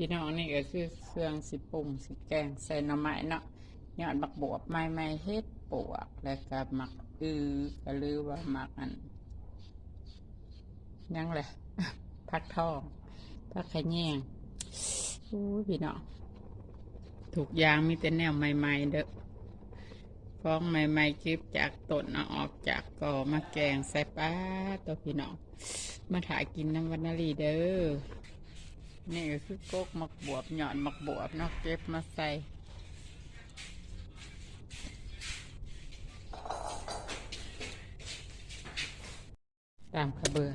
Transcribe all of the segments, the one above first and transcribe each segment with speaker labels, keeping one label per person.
Speaker 1: พี่น้องนี่ก็คือเครื่องสิปรุงสิแกงใส่หน่อไม้เนาะยอดบักบวบไม้ไม้เฮ็ดปวก แล้วก็หมักอือก็ลือว่าหมักอันยังแหละพักทองพักขะแยงอู้พี่น้องถูกยางมีแต่แนวใหม่ๆเด้อฟองใหม่ๆคลิปจากต้นเอาออกจากกอมาแกงใส่ปลาตัวพี่น้องมาถ่ายกินน้ำวันนาลีเด้อ นี่ก็คือกกมักบวบหย่อนมักบวบเนาะเก็บมาใส่ตามกระเบือ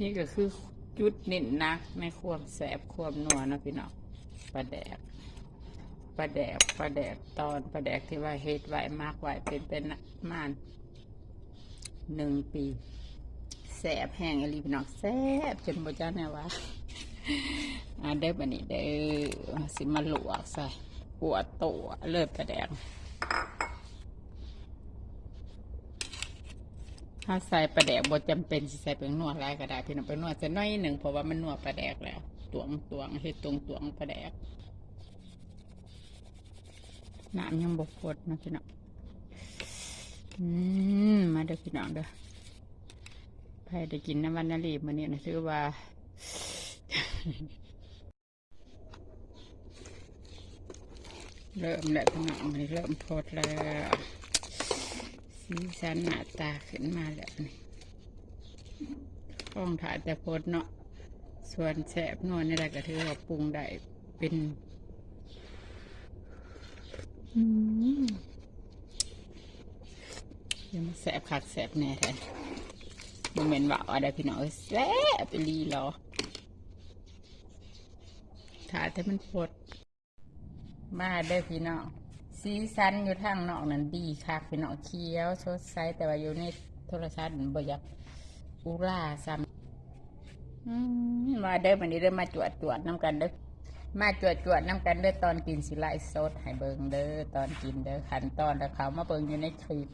Speaker 1: นี่ก็คือจุดเน้นนักในความแสบความนัวนะพี่น้องปลาแดก ปลาแดกปลาแดกตอนปลาแดกที่ว่าเฮ็ดไว้มากไว้เป็นเป็นมานหนึ่งปีแสบแห้งอลีพี่น้องแสบจนบ่จ้าเนี่ยวะอ่าเด้อบันนี้เด้อสิมาลวกใส่หัวโตัวเลิศปลาแดกถ้าใส่ปลาแดกบ่จำเป็นสิใส่เป็นนวหลายก็ได้พี่น้องเป็นนัวจะน้อยหนึ่งเพราะว่ามันนัวปลาแดกแล้ว ตวงตวงเฮ็ดตวงตวงปลาแดก น้ำยังบกพดนะพี่น้องอืมมาเด้อพี่น้องเด้อใครได้กินน้ำวันนาลีมาเนี่ยนะถือว่าเริ่มแล้วพี่น้องมันเริ่มพดแล้วสีสันหน้าตาขึ้นมาแล้วนี่ข้องถ่ายแต่พดเนาะส่วนแสบนวลนี่แหละก็ถือว่าปรุงได้เป็น อยังมาแสบคักแสบแน่แท้โมเมนต์ว่าอะไรพี่น้องแสบไปรีรอขาแต่มันปวดมาได้พี่น้องสีสันอยู่ทางนอกนั้นดีคักพี่น้องเขียวสดใสแต่ว่าอยู่ในโทรศัพท์มันบ่อยากอุราซ้ำมมาเด้อวันนี้เด้อมาจวดจวดน้ำกันเด้อ มาจวดจวดน้ำกันเด้อตอนกินสิไลฟ์สดให้เบิงเด้อตอนกินเด้อขันตอนแล้วเขามาเบิงอยู่ในคลิป